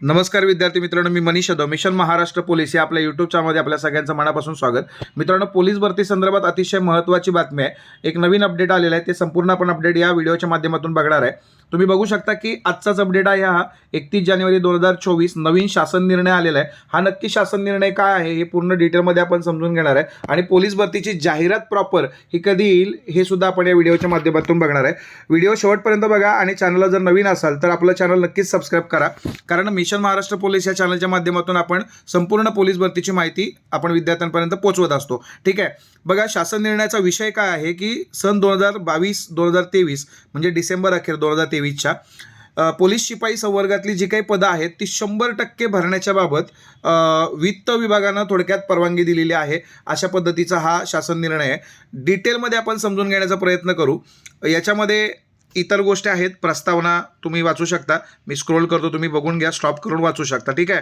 नमस्कार विद्यार्थी मित्रांनो मी मनीष यादव मिशन महाराष्ट्र पोलीस या आपल्या युट्यूब चॅनलमध्ये आपल्या सगळ्यांचं मनापासून स्वागत. मित्रांनो पोलीस भरती संदर्भात अतिशय महत्त्वाची बातमी आहे. एक नवीन अपडेट आलेला आहे ते संपूर्ण आपण अपडेट या व्हिडिओच्या माध्यमातून बघणार आहे. तुम्ही बघू शकता की आजचाच अपडेट आहे हा. एकतीस जानेवारी दोन हजार चोवीस नवीन शासन निर्णय आलेला आहे. हा नक्की शासन निर्णय काय आहे हे पूर्ण डिटेलमध्ये आपण समजून घेणार आहे. आणि पोलीस भरतीची जाहिरात प्रॉपर ही कधी येईल हे सुद्धा आपण या व्हिडिओच्या माध्यमातून बघणार आहे. व्हिडिओ शेवटपर्यंत बघा आणि चॅनलला जर नवीन असाल तर आपलं चॅनल नक्कीच सबस्क्राईब करा. कारण मिशन महाराष्ट्र पोलीस या चॅनलच्या माध्यमातून आपण संपूर्ण पोलीस भरतीची माहिती आपण विद्यार्थ्यांपर्यंत पोहोचवत असतो. ठीक आहे? बघा शासन निर्णयाचा विषय काय आहे की सन दोन हजार बावीस दोन हजार तेवीस म्हणजे डिसेंबर अखेर दोन हजार तेवीसच्या पोलीस शिपाई संवर्गातली जी काही पदं आहेत ती शंभर टक्के भरण्याच्या बाबत वित्त विभागानं थोडक्यात परवानगी दिलेली आहे. अशा पद्धतीचा हा शासन निर्णय आहे. डिटेलमध्ये आपण समजून घेण्याचा प्रयत्न करू. याच्यामध्ये इतर गोष्टी आहेत प्रस्तावना तुम्ही वाचू शकता. मी स्क्रोल करतो तुम्ही बघून घ्या स्टॉप करून वाचू शकता ठीक आहे?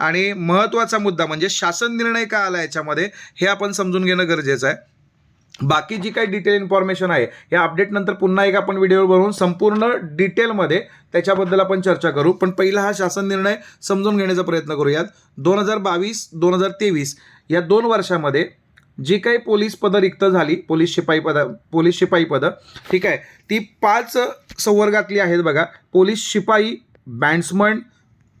आणि महत्त्वाचा मुद्दा म्हणजे शासन निर्णय का आला याच्यामध्ये हे आपण समजून घेणं गरजेचं आहे. बाकी जी काही डिटेल इन्फॉर्मेशन आहे या अपडेट नंतर पुन्हा एक आपण व्हिडिओ बनवून संपूर्ण डिटेलमध्ये त्याच्याबद्दल आपण चर्चा करू. पण पहिला हा शासन निर्णय समजून घेण्याचा प्रयत्न करूयात. दोन हजार बावीस दोन हजार तेवीस या दोन वर्षामध्ये जी काही पोलीस पदं रिक्त झाली पोलीस शिपाई पदं पोलीस शिपाई पदं ठीक आहे. ती पाच संवर्गातली आहेत बघा. पोलीस शिपाई बँड्समन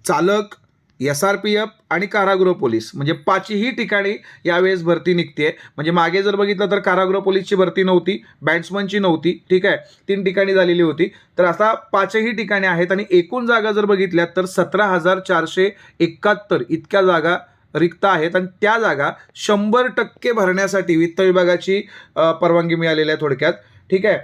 चालक एस आर पी एफ आणि कारागृह पोलीस. म्हणजे पाचही ठिकाणी यावेळेस भरती निघते म्हणजे मागे जर बघितलं तर कारागृह पोलीसची भरती नव्हती बॅट्समनची नव्हती ठीक आहे. तीन ठिकाणी झालेली होती. तर आता पाचही ठिकाणी आहेत आणि एकूण जागा जर बघितल्या तर सतरा हजार चारशे एकाहत्तर इतक्या जागा रिक्त आहेत. आणि त्या जागा शंभर टक्के भरण्यासाठी वित्त विभागाची परवानगी मिळालेली आहे थोडक्यात. ठीक आहे?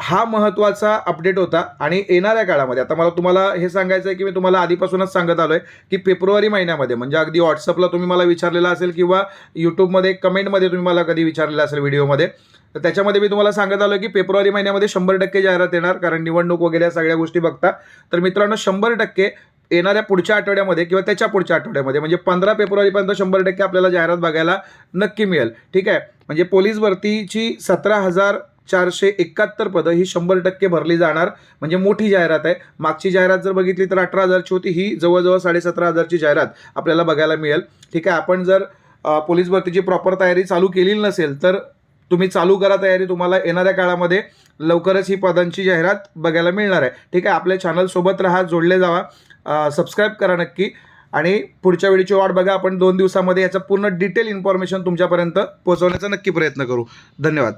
हा महत्त्वाचा अपडेट होता. आणि येणाऱ्या काळामध्ये आता मला तुम्हाला हे सांगायचं आहे की मी तुम्हाला आधीपासूनच सांगत आलो आहे की फेब्रुवारी महिन्यामध्ये म्हणजे अगदी व्हॉट्सअपला तुम्ही मला विचारलेला असेल किंवा यूट्यूबमध्ये कमेंटमध्ये तुम्ही मला कधी विचारलेलं असेल व्हिडिओमध्ये तर त्याच्यामध्ये मी तुम्हाला सांगत आलो की फेब्रुवारी महिन्यामध्ये शंभर टक्के जाहिरात येणार कारण निवडणूक वगैरे या सगळ्या गोष्टी बघता. तर मित्रांनो शंभर टक्के येणाऱ्या पुढच्या आठवड्यामध्ये किंवा त्याच्या पुढच्या आठवड्यामध्ये म्हणजे पंधरा फेब्रुवारीपर्यंत शंभर टक्के आपल्याला जाहिरात बघायला नक्की मिळेल. ठीक आहे? म्हणजे पोलीस भरतीची सतरा हजार चारशे एकाहत्तर पदं ही शंभर टक्के भरली जाणार. म्हणजे मोठी जाहिरात आहे. मागची जाहिरात जर बघितली तर अठरा हजारची होती. ही जवळजवळ साडेसतरा हजारची जाहिरात आपल्याला बघायला मिळेल. ठीक आहे? आपण जर पोलीस भरतीची प्रॉपर तयारी चालू केलेली नसेल तर तुम्ही चालू करा तयारी तुम्हाला येणाऱ्या काळामध्ये लवकरच ही पदांची जाहिरात बघायला मिळणार आहे. ठीक आहे आपल्या चॅनलसोबत राहा जोडले जावा सबस्क्राईब करा नक्की. आणि पुढच्या वेळीची वाट बघा आपण दोन दिवसामध्ये याचं पूर्ण डिटेल इन्फॉर्मेशन तुमच्यापर्यंत पोहोचवण्याचा नक्की प्रयत्न करू. धन्यवाद.